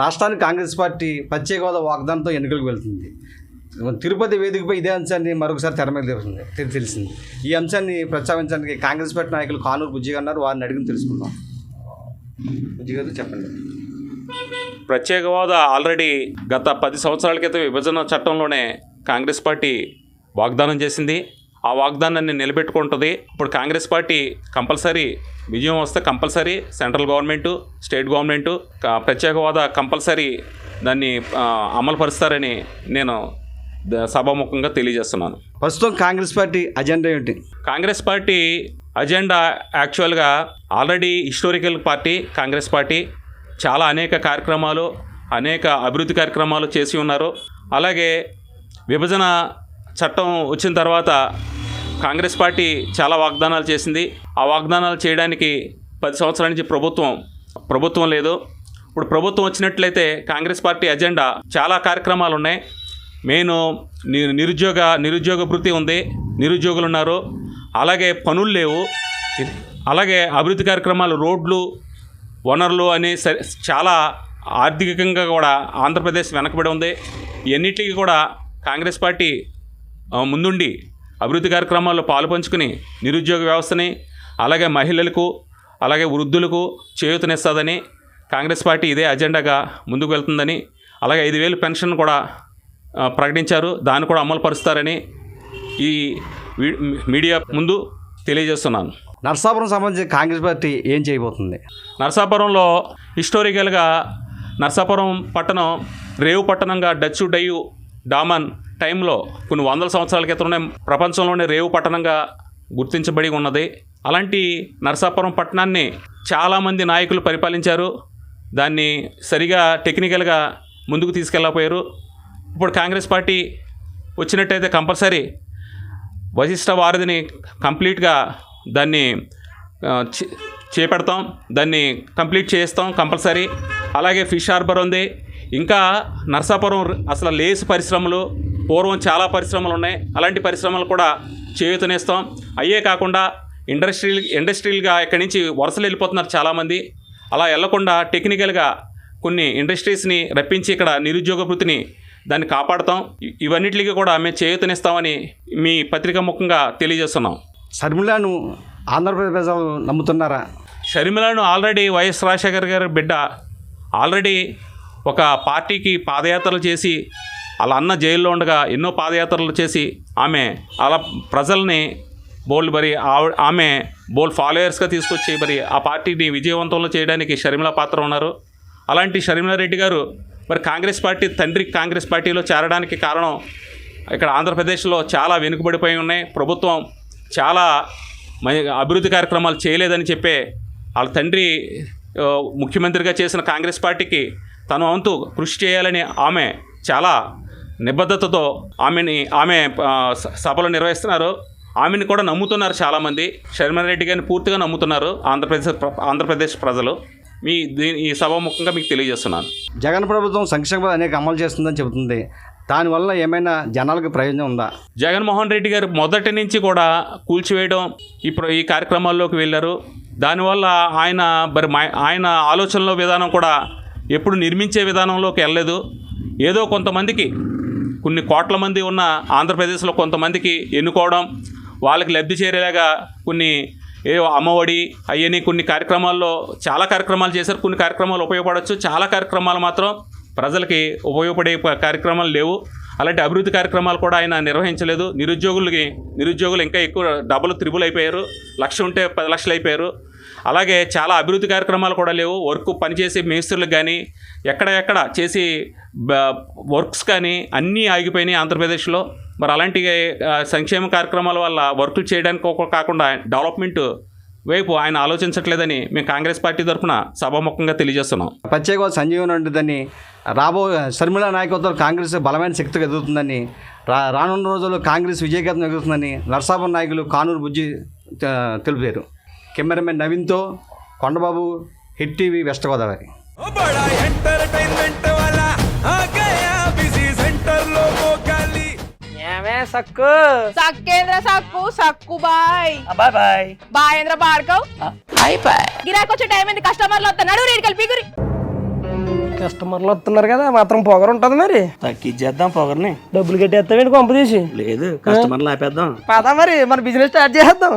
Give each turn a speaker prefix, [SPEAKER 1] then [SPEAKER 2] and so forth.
[SPEAKER 1] రాష్ట్రానికి కాంగ్రెస్ పార్టీ ప్రత్యేక హోదా వాగ్దానంతో ఎన్నికలకు వెళ్తుంది. తిరుపతి వేదికపై ఇదే అంశాన్ని మరొకసారి తెర మీద తెలుస్తుంది తెలిసింది. ఈ అంశాన్ని ప్రస్తావించడానికి కాంగ్రెస్ పార్టీ నాయకులు కానూరు బుజ్జి అన్నారు వారిని అడిగి తెలుసుకుందాం. బుజ్జి గారు చెప్పండి.
[SPEAKER 2] ప్రత్యేక హోదా ఆల్రెడీ గత పది సంవత్సరాల క్రితం విభజన చట్టంలోనే కాంగ్రెస్ పార్టీ వాగ్దానం చేసింది. ఆ వాగ్దానాన్ని నిలబెట్టుకుంటుంది. ఇప్పుడు కాంగ్రెస్ పార్టీ కంపల్సరీ విజయం వస్తే compulsory central government state government ప్రత్యేక హోదా కంపల్సరీ దాన్ని అమలు పరుస్తారని నేను సభాముఖంగా తెలియజేస్తున్నాను.
[SPEAKER 1] ప్రస్తుతం కాంగ్రెస్ పార్టీ అజెండా ఏంటి?
[SPEAKER 2] కాంగ్రెస్ పార్టీ అజెండా యాక్చువల్గా already historical party Congress party చాలా అనేక కార్యక్రమాలు అనేక అభివృద్ధి కార్యక్రమాలు చేసి ఉన్నారు. అలాగే విభజన చట్టం వచ్చిన తర్వాత కాంగ్రెస్ పార్టీ చాలా వాగ్దానాలు చేసింది. ఆ వాగ్దానాలు చేయడానికి పది సంవత్సరాల నుంచి ప్రభుత్వం ప్రభుత్వం లేదు. ఇప్పుడు ప్రభుత్వం వచ్చినట్లయితే కాంగ్రెస్ పార్టీ అజెండా చాలా కార్యక్రమాలు ఉన్నాయి. మెయిన్ ని- నిరుద్యోగ నిరుద్యోగ వృత్తి ఉంది. నిరుద్యోగులు ఉన్నారు. అలాగే పనులు లేవు. అలాగే అభివృద్ధి కార్యక్రమాలు రోడ్లు వనరులు అని చాలా ఆర్థికంగా కూడా ఆంధ్రప్రదేశ్ వెనకబడి ఉంది. ఇవన్నిటికీ కూడా కాంగ్రెస్ పార్టీ ముందుండి అభివృద్ధి కార్యక్రమాల్లో పాలు పంచుకుని నిరుద్యోగ వ్యవస్థని అలాగే మహిళలకు అలాగే వృద్ధులకు చేయూతనిస్తుందని కాంగ్రెస్ పార్టీ ఇదే అజెండాగా ముందుకు వెళ్తుందని అలాగే ఐదు వేలు పెన్షన్ కూడా ప్రకటించారు. దాన్ని కూడా అమలు పరుస్తారని ఈ మీడియా ముందు తెలియజేస్తున్నాను.
[SPEAKER 1] నర్సాపురం సంబంధించి కాంగ్రెస్ పార్టీ ఏం చేయబోతుంది?
[SPEAKER 2] నరసాపురంలో హిస్టారికల్గా నరసాపురం పట్టణం రేవు పట్టణంగా డచ్చు డయ్యు డామన్ టైంలో కొన్ని వందల సంవత్సరాల క్రితమే ప్రపంచంలోనే రేవు పట్టణంగా గుర్తించబడి ఉన్నది. అలాంటి నరసాపురం పట్టణాన్ని చాలామంది నాయకులు పరిపాలించారు. దాన్ని సరిగా టెక్నికల్గా ముందుకు తీసుకెళ్ళకపోయారు. ఇప్పుడు కాంగ్రెస్ పార్టీ వచ్చినట్టయితే కంపల్సరీ వశిష్ట వారధిని కంప్లీట్గా దాన్ని చేపెడతాం చేపడతాం. దాన్ని కంప్లీట్ చేస్తాం కంపల్సరీ. అలాగే ఫిష్ హార్బర్ ఉంది. ఇంకా నర్సాపురం అసలు లేస్ పరిశ్రమలు పూర్వం చాలా పరిశ్రమలు ఉన్నాయి. అలాంటి పరిశ్రమలు కూడా చేయూతనిస్తాం. అయ్యే కాకుండా ఇండస్ట్రియల్ ఇండస్ట్రియల్గా ఇక్కడి నుంచి వరుసలు వెళ్ళిపోతున్నారు చాలామంది. అలా వెళ్ళకుండా టెక్నికల్గా కొన్ని ఇండస్ట్రీస్ని రప్పించి ఇక్కడ నిరుద్యోగ వృత్తిని దాన్ని కాపాడుతాం. ఇవన్నిటికీ కూడా మేము చేయూతనిస్తామని మీ పత్రికా ముఖంగా తెలియజేస్తున్నాం.
[SPEAKER 1] షర్మిలాను ఆంధ్రప్రదేశ్ ప్రజలు నమ్ముతున్నారా?
[SPEAKER 2] షర్మిలను ఆల్రెడీ వైఎస్ రాజశేఖర్ గారి బిడ్డ ఆల్రెడీ ఒక పార్టీకి పాదయాత్రలు చేసి అలా అన్న జైల్లో ఉండగా ఎన్నో పాదయాత్రలు చేసి ఆమె అలా ప్రజల్ని బోల్డ్ మరి ఆవి- ఆమె బోల్డ్ ఫాలోయర్స్గా తీసుకొచ్చి మరి ఆ పార్టీని విజయవంతంలో చేయడానికి షర్మిల పాత్ర ఉన్నారు. అలాంటి షర్మిలారెడ్డి గారు మరి కాంగ్రెస్ పార్టీ తండ్రి కాంగ్రెస్ పార్టీలో చేరడానికి కారణం ఇక్కడ ఆంధ్రప్రదేశ్లో చాలా వెనుకబడిపోయి ఉన్నాయి. ప్రభుత్వం చాలా అభివృద్ధి కార్యక్రమాలు చేయలేదని చెప్పే వాళ్ళ తండ్రి ముఖ్యమంత్రిగా చేసిన కాంగ్రెస్ పార్టీకి తన వంతు కృషి చేయాలని ఆమె చాలా నిబద్ధతతో ఆమెని ఆమె సభలు నిర్వహిస్తున్నారు. ఆమెను కూడా నమ్ముతున్నారు చాలామంది. షర్మిలారెడ్డి గారిని పూర్తిగా నమ్ముతున్నారు ఆంధ్రప్రదేశ్ ప్ర- ఆంధ్రప్రదేశ్ ప్రజలు. మీ దీని ఈ సభాముఖంగా మీకు తెలియజేస్తున్నాను.
[SPEAKER 1] జగన్ ప్రభుత్వం సంక్షేమ అనేక అమలు చేస్తుందని చెబుతుంది. దానివల్ల ఏమైనా జనాలకు ప్రయోజనం ఉందా?
[SPEAKER 2] జగన్మోహన్ రెడ్డి గారు మొదటి నుంచి కూడా కూల్చివేయడం ప్ర- ఈ కార్యక్రమాల్లోకి వెళ్ళారు. దానివల్ల ఆయన మరి మా- ఆయన ఆలోచనలో విధానం కూడా ఎప్పుడు నిర్మించే విధానంలోకి వెళ్ళలేదు. ఏదో కొంతమందికి కొన్ని కోట్ల మంది ఉన్న ఆంధ్రప్రదేశ్లో కొంతమందికి ఎన్నుకోవడం వాళ్ళకి లబ్ధి చేరేలాగా కొన్ని ఏ అమ్మఒడి అవన్నీ కొన్ని కార్యక్రమాల్లో చాలా కార్యక్రమాలు చేశారు. కొన్ని కార్యక్రమాలు ఉపయోగపడవచ్చు చాలా కార్యక్రమాలు మాత్రం ప్రజలకి ఉపయోగపడే కార్యక్రమాలు లేవు. అలాంటి అభివృద్ధి కార్యక్రమాలు కూడా ఆయన నిర్వహించలేదు. నిరుద్యోగులకి నిరుద్యోగులు ఇంకా ఎక్కువ డబుల్ త్రిబుల్ అయిపోయారు లక్ష ఉంటే పది లక్షలు అయిపోయారు అలాగే చాలా అభివృద్ధి కార్యక్రమాలు కూడా లేవు. వర్క్ పనిచేసే మేస్త్రులకు కానీ ఎక్కడ ఎక్కడ చేసి బ- వర్క్స్ కానీ అన్నీ ఆగిపోయినాయి ఆంధ్రప్రదేశ్లో. మరి అలాంటి సంక్షేమ కార్యక్రమాల వల్ల వర్కులు చేయడానికి ఒక కాకుండా డెవలప్మెంట్ వైపు ఆయన ఆలోచించట్లేదని మేము కాంగ్రెస్ పార్టీ తరఫున సభాముఖంగా తెలియజేస్తున్నాం.
[SPEAKER 1] ప్రత్యేక సంజీవన్ సంజీవనం ఉంటుందని రాబో శర్మిళ నాయకత్వం కాంగ్రెస్ బలమైన శక్తిగా ఎదుగుతుందని రా రానున్న రోజుల్లో కాంగ్రెస్ విజయకేతం ఎదుగుతుందని నర్సాపురం నాయకులు కానూరు బుజ్జి తెలిపారు. Cameraman నవీన్తో Kondababu hit TV west Godavari.
[SPEAKER 3] ఏమే సక్కు?
[SPEAKER 4] సక్కేంద్ర సక్కు సక్కు బాయ్.
[SPEAKER 3] బాయ్ బాయ్.
[SPEAKER 4] బాయేంద్ర బాడకవ్
[SPEAKER 3] బాయ్.
[SPEAKER 4] బాయ్ గిరాకొచ్చే టైం ఏంది? కస్టమర్లు వస్తున్నాడు రేడికల్ పిగురి
[SPEAKER 3] కస్టమర్లు వస్తున్నారు కదా మాత్రం పొగరు ఉంటుంది మరి.
[SPEAKER 5] తగ్గించేద్దాం పొగర్ని.
[SPEAKER 3] డబ్బులు కట్టేస్తామేంటి పంపు తీసి?
[SPEAKER 5] లేదు కస్టమర్లు ఆపేద్దాం.
[SPEAKER 3] పదా మరి మన బిజినెస్ స్టార్ట్ చేసేద్దాం.